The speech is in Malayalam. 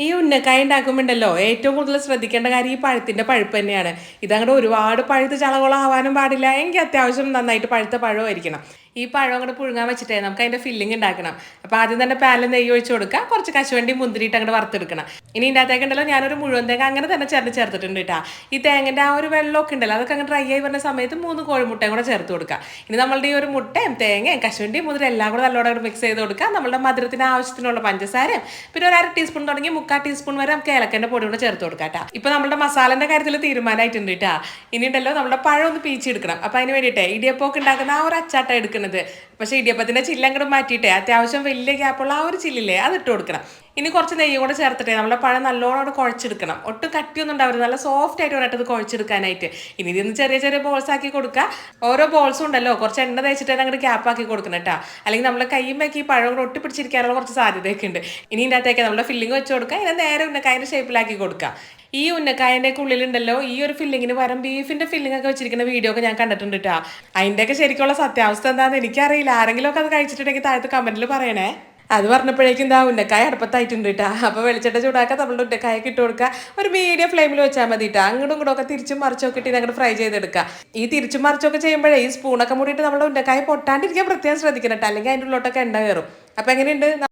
ഈ ഉന്നക്കായ ഉണ്ടാക്കുമ്പോണ്ടല്ലോ ഏറ്റവും കൂടുതൽ ശ്രദ്ധിക്കേണ്ട കാര്യം ഈ പഴത്തിന്റെ പഴുപ്പ് തന്നെയാണ്. ഇതങ്ങോട്ട് ഒരുപാട് പഴുത്ത് ചളകുളാവാനും പാടില്ല. എങ്കിൽ അത്യാവശ്യം നന്നായിട്ട് പഴുത്ത പഴമായിരിക്കണം. ഈ പഴം അങ്ങോട്ട് പുഴുങ്ങാൻ വെച്ചിട്ടേ നമുക്ക് അതിന്റെ ഫില്ലിംഗ് ഉണ്ടാക്കണം അപ്പോൾ ആദ്യം തന്നെ പാലിൽ നെയ്യ് ഒഴിച്ച് കൊടുക്കുക കുറച്ച് കശുവണ്ടി മുന്തിരിയിട്ട് അങ്ങോട്ട് വറുത്തെടുക്കണം. ഇനി ഇതിന്റെ അകത്തേക്ക് ഉണ്ടല്ലോ ഞാനൊരു മുഴുവൻ തേങ്ങ അങ്ങനെ തന്നെ ചേർത്ത് ചേർത്തിട്ടുണ്ട് കേട്ടോ. ഈ തേങ്ങന്റെ ആ ഒരു വെള്ളമൊക്കെ ഉണ്ടല്ലോ അതൊക്കെ അങ്ങനെ ഡ്രൈ ആയി വരുന്ന സമയത്ത് മൂന്ന് കോഴിമുട്ടയും കൂടെ ചേർത്ത് കൊടുക്കുക ഇനി നമ്മളുടെ ഈ ഒരു മുട്ടയും തേങ്ങയും കശുവണ്ടിയും മുതിരും എല്ലാം കൂടെ നല്ലോണം മിക്സ് ചെയ്ത് കൊടുക്കുക നമ്മുടെ മധുരത്തിന് ആവശ്യത്തിനുള്ള പഞ്ചസാരയും പിന്നെ ഒരു അര ടീസ്പൂൺ തുടങ്ങി മുക്കാൽ ടീസ്പൂൺ വരെ നമുക്ക് ഏലക്കന്റെ പൊടി കൂടെ ചേർത്ത് കൊടുക്കുക കേട്ടോ. ഇപ്പൊ നമ്മുടെ മസാലന്റെ കാര്യത്തിൽ തീരുമാനമായിട്ടുണ്ട് കേട്ടോ. ഇനി ഉണ്ടല്ലോ നമ്മുടെ പഴം ഒന്ന് പീച്ചെടുക്കണം അപ്പോൾ അതിന് വേണ്ടിയിട്ടേ ഇടിയപ്പൊക്കെ ഉണ്ടാക്കുന്ന ആ ഒരു അച്ചാട്ടം എടുക്കുന്നത് പക്ഷേ ഇടിയപ്പത്തിന്റെ ചില്ല മാറ്റിയിട്ട് മാറ്റിയിട്ടേ. അത്യാവശ്യം വലിയ ഗ്യാപ്പുള്ള ആ ഒരു ചില്ലില്ലേ? അത് ഇട്ട് കൊടുക്കണം. ഇനി കുറച്ച് നെയ്യ് കൂടെ ചേർത്തിട്ടേ നമ്മുടെ പഴം നല്ലോണം കുഴച്ചെടുക്കണം. ഒട്ടും കട്ടിയൊന്നും ഉണ്ടാവരുത്. നല്ല സോഫ്റ്റ് ആയിട്ട് വേണം ഇത് കുഴച്ചെടുക്കാനായിട്ട്. ഇനി ഇതിന്ന് ചെറിയ ചെറിയ ബോൾസ് ആക്കി കൊടുക്കുക. ഓരോ ബോൾസും ഉണ്ടല്ലോ. കുറച്ച് എണ്ണ തേച്ചിട്ട് അങ്ങോട്ട് ക്യാപ്പ് ആക്കി കൊടുക്കണം കേട്ടോ. അല്ലെങ്കിൽ നമ്മൾ കയ്യുമ്പേക്ക് ഈ പഴം കൂടെ ഒട്ടിപ്പിടിച്ചിരിക്കാനുള്ള കുറച്ച് സാധ്യതയൊക്കെ ഉണ്ട്. ഇനി ഇതിന്റെ അകത്തേക്ക് നമ്മുടെ ഫില്ലിങ് വെച്ച് കൊടുക്കുക. ഇതിനെ നേരെ ഉന്നക്കായന്റെ ഷേപ്പിലാക്കി കൊടുക്കുക. ഈ ഉന്നക്കായന്റെ ഉള്ളിലുണ്ടല്ലോ ഈ ഒരു ഫില്ലിങ്ങിന് പകരം ബീഫിന്റെ ഫില്ലിംഗ് ഒക്കെ വെച്ചിരിക്കുന്ന വീഡിയോ ഒക്കെ ഞാൻ കണ്ടിട്ടുണ്ട് കേട്ടോ. അതിന്റെയൊക്കെ ശരിക്കുള്ള സത്യാവസ്ഥ എന്താണെന്ന് എനിക്കറിയില്ല. ആരെങ്കിലും ഒക്കെ അത് കഴിച്ചിട്ടുണ്ടെങ്കിൽ താഴത്ത് കമന്റിൽ പറയണേ. അത് പറഞ്ഞപ്പോഴേക്കും എന്താ ഉന്നക്കായ അടുപ്പത്തായിട്ടുണ്ട് കേട്ടോ അപ്പോൾ വെളിച്ചെണ്ണ ചൂടാക്കുക നമ്മളുടെ ഉന്നക്കായ ഇട്ട് കൊടുക്കുക ഒരു മീഡിയം ഫ്ലെയിമിൽ വെച്ചാൽ മതി കേട്ടോ അങ്ങോട്ടും ഇങ്ങോട്ടും ഒക്കെ തിരിച്ചും മറിച്ചൊക്കെ ഇട്ട് അങ്ങോട്ട് ഫ്രൈ ചെയ്തെടുക്കുക ഈ തിരിച്ചും മറിച്ചൊക്കെ ചെയ്യുമ്പോഴേ ഈ സ്പൂണൊക്കെ മൂടിയിട്ട് നമ്മുടെ ഉന്നക്കായ പൊട്ടാണ്ടിരിക്കാൻ പ്രത്യേകം ശ്രദ്ധിക്കണം കേട്ടോ അല്ലെങ്കിൽ അതിന്റെ ഉള്ളിലോട്ടൊക്കെ എണ്ണ കയറും അപ്പോൾ എങ്ങനെയുണ്ട്?